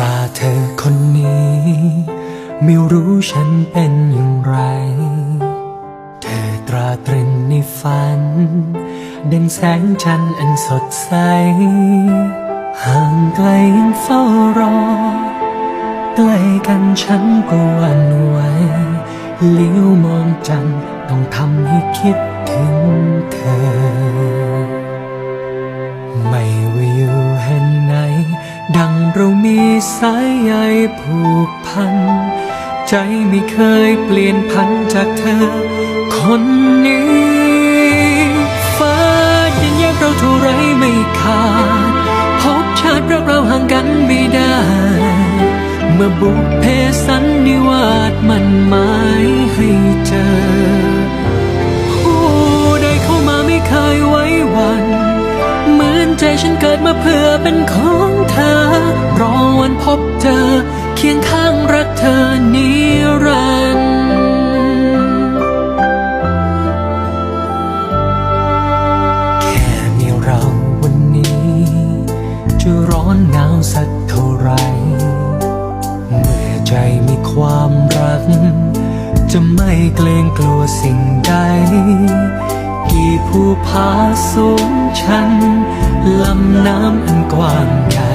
ตาเธอคนนี้ ไม่รู้ฉันเป็นอย่างไร เธอตราตรึงในฝัน ดังแสงจันทร์อันสดใส ห่างไกลยังเฝ้ารอ ใกล้กันฉันก็หวั่นไหวเลี้ยวมองจันทร์ต้องทำให้คิดถึงเธอ ไม่ว่าอยู่แห่งไหน เรามีสายใยผูกพัน ใจไม่เคยเปลี่ยนพันจากเธอ คนนี้ฟ้าดินแยกเราเท่าไรไม่ขาด พบชาติรักเราห่างกันไม่ได้ เมื่อบุพเพสันนิวาสมันหมายให้เจอ ผู้ใดเข้ามาไม่เคยไว้วัน เหมือนใจฉันเกิดมาเพื่อเป็นของเธอ บเจอเคียงข้างรักเธอนิรันดร์แค่มีเราวันนี้ จะร้อนหนาวสักเท่าไร เมื่อใจมีความรัก จะไม่เกรงกลัวสิ่งใด กี่ภูผาสูงชันลำน้ำอันกว้างใหญ่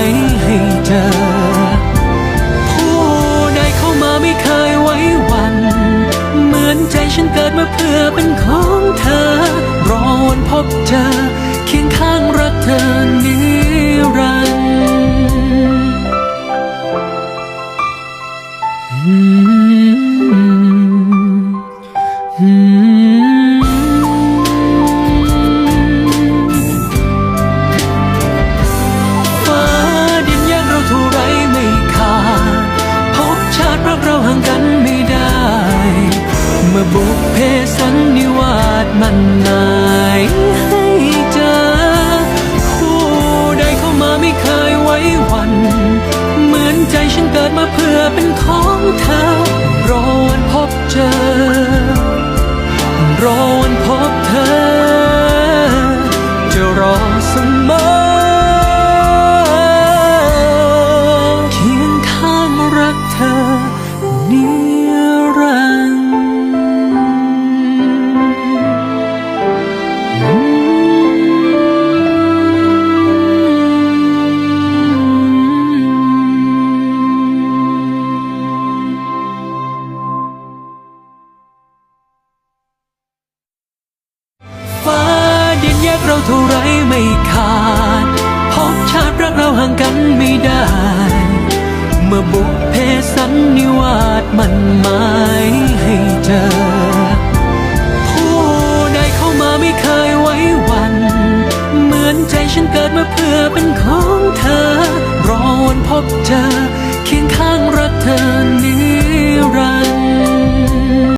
ย จอ ผู้ใดเข้ามาไม่เคยไว้วัน เหมือนใจฉันเกิดมาเพื่อเป็นของเธอ รอวันพบเจอ เคียงข้างรักเธอนิรันดร์ บุพเพสันนิวาสมัน ฟ้าดินแยกเราเท่าไรไม่ขาดพบชาติรักเราห่างกันไม่ได้ เมื่อบุกเพสันนิวาสมันหมายให้เจอ ผู้ใดเข้ามาไม่เคยไว้วัน เหมือนใจฉันเกิดมาเพื่อเป็นของ